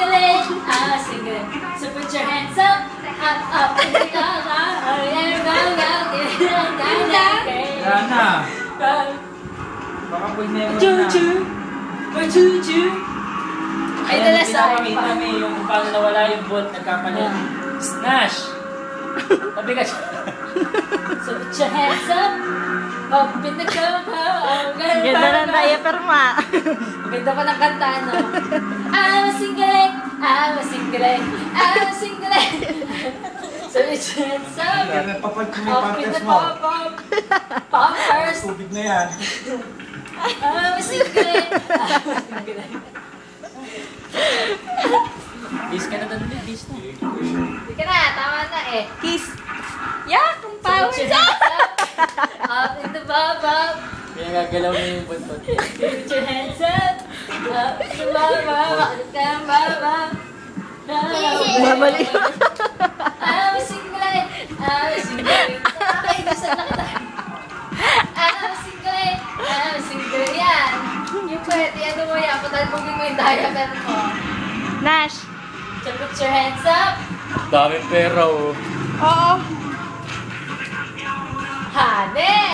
single it, I'm a single it. So put your hands up, up, up, go, go, go, go, na. go. Baka pwede na yun na. choo choo. Ay, dala sa akin pinapakita pa. mo yung paano nawala yung bolt nagkapalit. Ah. Snash! Mabigat siya. So put your hands up, the go, go, go, go, Ganda ng diaper ma. Ganda pa ng kanta, no? I'm a single, I'm a single, I'm a single. so it's hands up, Kaya napapad ko yung in panties the mo. pop, pop, pop first. Tubig na yan. I'm a single, I'm a single. Bis ka na doon, bis na. Hindi ka na, tama na eh. Kiss. Ang So power put your sa. hands up, up in the pop, pop. Kaya gagalaw na yung buntot. Put your hands up, up. Up and pop, pop. Babalik. I'm single, I'm single. Ay, gusto na kita. I'm single, I'm single. Yan. Yung pwede, ano mo yan, patalbogin mo yung diaper mo. Nash. So put your hands up. Daming pera oh. Oo.